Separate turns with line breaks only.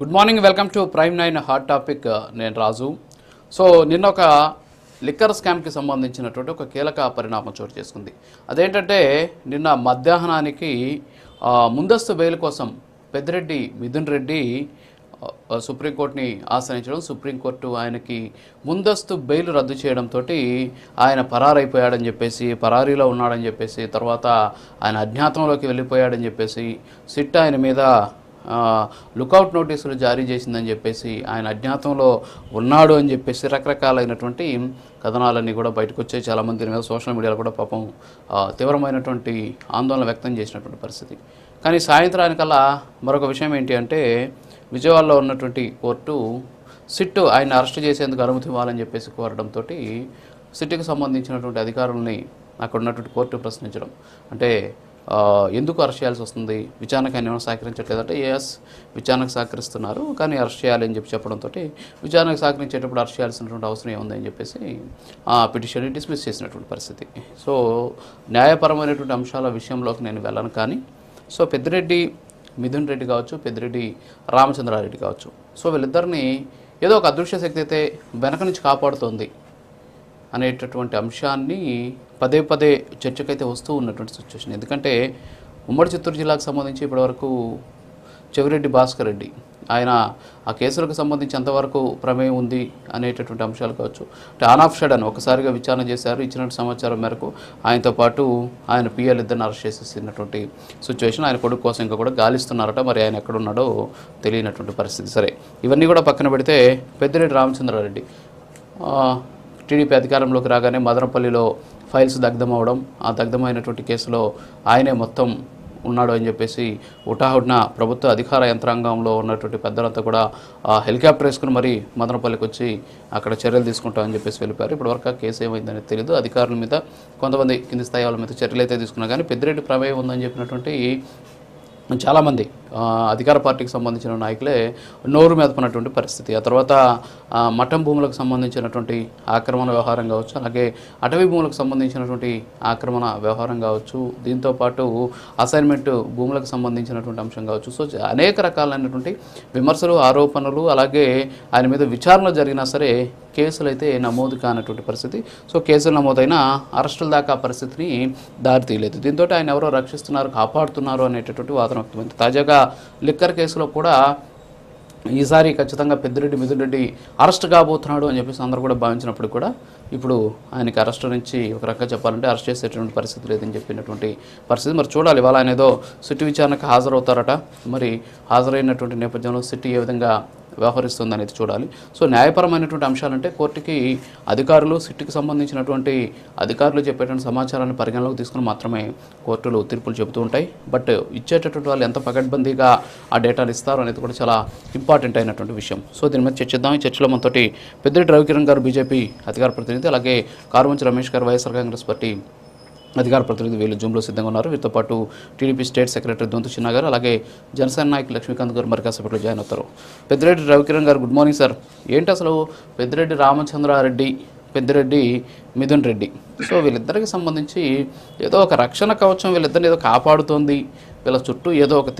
Good morning welcome to prime nine hot topic నేను Raju. So నిన్న ఒక లిక్కర్ స్కామ్కి సంబంధించినటువంటి ఒక కీలక పరిణామం చోటు చేసుకుంది. అదేంటంటే నిన్న మధ్యాహ్నానికి ముందస్తు బెయిల్ కోసం పెద్దిరెడ్డి మిథున్ రెడ్డి సుప్రీంకోర్టుని ఆశ్రయించడం సుప్రీంకోర్టు ఆయనకి ముందస్తు బెయిల్ రద్దు చేయడంతో ఆయన పరారైపోయాడని చెప్పేసి పరారీలో ఉన్నాడని చెప్పేసి తర్వాత ఆయన అజ్ఞాతంలోకి వెళ్ళిపోయాడని చెప్పేసి సిట్ ఆయన మీద లుకౌట్ నోటీసులు జారీ చేసిందని చెప్పేసి ఆయన అజ్ఞాతంలో ఉన్నాడు అని చెప్పేసి రకరకాలైనటువంటి కథనాలన్నీ కూడా బయటకు వచ్చాయి చాలామంది దీని మీద సోషల్ మీడియాలో కూడా పాపం తీవ్రమైనటువంటి ఆందోళన వ్యక్తం చేసినటువంటి పరిస్థితి. కానీ సాయంత్రానికల్లా మరొక విషయం ఏంటి అంటే విజయవాడలో ఉన్నటువంటి కోర్టు సిట్ ఆయన అరెస్ట్ చేసేందుకు అనుమతి ఇవ్వాలని చెప్పేసి కోరడంతో సిట్కి సంబంధించినటువంటి అధికారులని అక్కడ ఉన్నటువంటి కోర్టు ప్రశ్నించడం. అంటే ఎందుకు అరెస్ట్ చేయాల్సి వస్తుంది? విచారణకు ఆయన ఏమైనా సహకరించట్లేదంటే ఎస్ విచారణకు సహకరిస్తున్నారు కానీ అరెస్ట్ చేయాలి అని చెప్పి చెప్పడంతో విచారణకు సహకరించేటప్పుడు అరెస్ట్ చేయాల్సినటువంటి అవసరం ఏముంది అని చెప్పేసి ఆ పిటిషన్ని డిస్మిస్ చేసినటువంటి పరిస్థితి. సో న్యాయపరమైనటువంటి అంశాల విషయంలోకి నేను వెళ్ళను కానీ సో పెద్దిరెడ్డి మిథున్ రెడ్డి కావచ్చు పెద్దిరెడ్డి రామచంద్రారెడ్డి కావచ్చు. సో వీళ్ళిద్దరిని ఏదో ఒక అదృశ్య శక్తి అయితే వెనక నుంచి కాపాడుతోంది. అనేటటువంటి అంశాన్ని పదే పదే చర్చకైతే వస్తూ ఉన్నటువంటి సిచ్యువేషన్ ఎందుకంటే ఉమ్మడి చిత్తూరు జిల్లాకు సంబంధించి ఇప్పటివరకు చెవిరెడ్డి భాస్కర్ రెడ్డి ఆయన ఆ కేసులకు సంబంధించి ఎంతవరకు ప్రమేయం ఉంది అనేటటువంటి అంశాలు కావచ్చు. అంటే ఆన్ ఆఫ్ షడన్ ఒకసారిగా విచారణ చేశారు ఇచ్చిన సమాచారం మేరకు ఆయనతో పాటు ఆయన పిఎల్ ఇద్దరిని అరెస్ట్ చేసేసినటువంటి సిచ్యువేషన్ ఆయన కొడుకు కోసం ఇంకా కూడా గాలిస్తున్నారట మరి ఆయన ఎక్కడున్నాడో తెలియనటువంటి పరిస్థితి. సరే ఇవన్నీ కూడా పక్కన పెడితే పెద్దిరెడ్డి రామచంద్రారెడ్డి టీడీపీ అధికారంలోకి రాగానే మదనపల్లిలో ఫైల్స్ దగ్ధమవడం ఆ దగ్ధమైనటువంటి కేసులో ఆయనే మొత్తం ఉన్నాడు అని చెప్పేసి ఉటాహుడ్న ప్రభుత్వ అధికార యంత్రాంగంలో ఉన్నటువంటి పెద్దలంతా కూడా ఆ హెలికాప్టర్ వేసుకుని మరి మదనపల్లికి వచ్చి అక్కడ చర్యలు తీసుకుంటామని చెప్పేసి వెళ్ళిపోయారు. ఇప్పటివరకు ఆ కేసు ఏమైందని తెలియదు అధికారుల మీద కొంతమంది కింది స్థాయి వాళ్ళ మీద చర్యలు అయితే తీసుకున్నా కానీ పెద్దిరెడ్డి ప్రమేయం ఉందని చెప్పినటువంటి చాలామంది అధికార పార్టీకి సంబంధించిన నాయకులే నోరు మెదపనటువంటి పరిస్థితి. ఆ తర్వాత మఠం భూములకు సంబంధించినటువంటి ఆక్రమణ వ్యవహారం కావచ్చు అలాగే అటవీ భూములకు సంబంధించినటువంటి ఆక్రమణ వ్యవహారం కావచ్చు దీంతోపాటు అసైన్మెంట్ భూములకు సంబంధించినటువంటి అంశం కావచ్చు. సో అనేక రకాలైనటువంటి విమర్శలు ఆరోపణలు అలాగే ఆయన మీద విచారణ జరిగినా సరే కేసులు అయితే నమోదు కానటువంటి పరిస్థితి. సో కేసులు నమోదైన అరెస్టుల దాకా ఆ పరిస్థితిని దారితీయలేదు దీంతో ఆయన ఎవరో రక్షిస్తున్నారు కాపాడుతున్నారు అనేటటువంటి వాదన వ్యక్తమైంది. తాజాగా లిక్కర్ కేసులో కూడా ఈసారి ఖచ్చితంగా పెద్దిరెడ్డి మిథున్రెడ్డి అరెస్ట్ కాబోతున్నాడు అని చెప్పేసి అందరూ కూడా భావించినప్పుడు కూడా ఇప్పుడు ఆయనకి అరెస్ట్ నుంచి ఒక రకంగా చెప్పాలంటే అరెస్ట్ చేసేటువంటి పరిస్థితి లేదని చెప్పినటువంటి పరిస్థితి. మరి చూడాలి ఇవాళ ఆయన ఏదో సిట్టి విచారణకు హాజరవుతారట. మరి హాజరైనటువంటి నేపథ్యంలో సిటీ ఏ విధంగా వ్యవహరిస్తుంది అనేది చూడాలి. సో న్యాయపరమైనటువంటి అంశాలంటే కోర్టుకి అధికారులు సిట్కి సంబంధించినటువంటి అధికారులు చెప్పేటువంటి సమాచారాన్ని పరిగణలోకి తీసుకుని మాత్రమే కోర్టులు తీర్పులు చెబుతూ ఉంటాయి. బట్ ఇచ్చేటటువంటి వాళ్ళు ఎంత పకడ్బందీగా ఆ డేటాను ఇస్తారు అనేది కూడా చాలా ఇంపార్టెంట్ అయినటువంటి విషయం. సో దీని మీద చర్చిద్దాం. ఈ చర్చలో మనతోటి పెద్దిరెడ్డి రవికిరణ్ గారు బీజేపీ అధికార ప్రతినిధి అలాగే కారుమంచి రమేష్ గారు వైఎస్ఆర్ కాంగ్రెస్ పార్టీ అధికార ప్రతినిధి వీళ్ళు జూమ్లో సిద్ధంగా ఉన్నారు. వీరితో పాటు టీడీపీ స్టేట్ సెక్రటరీ దొంతు చిన్న గారు అలాగే జనసేన నాయకు లక్ష్మీకాంత్ గారు మరి కాసేపట్లో జాయిన్ అవుతారు. పెద్దిరెడ్డి రవికిరణ్ గారు గుడ్ మార్నింగ్ సార్. ఏంటి అసలు పెద్దిరెడ్డి రామచంద్రారెడ్డి పెద్దిరెడ్డి మిథున్ రెడ్డి? సో వీళ్ళిద్దరికి సంబంధించి ఏదో ఒక రక్షణ కవచం వీళ్ళిద్దరిని ఏదో కాపాడుతోంది. వీళ్ళ చుట్టూ ఏదో ఒక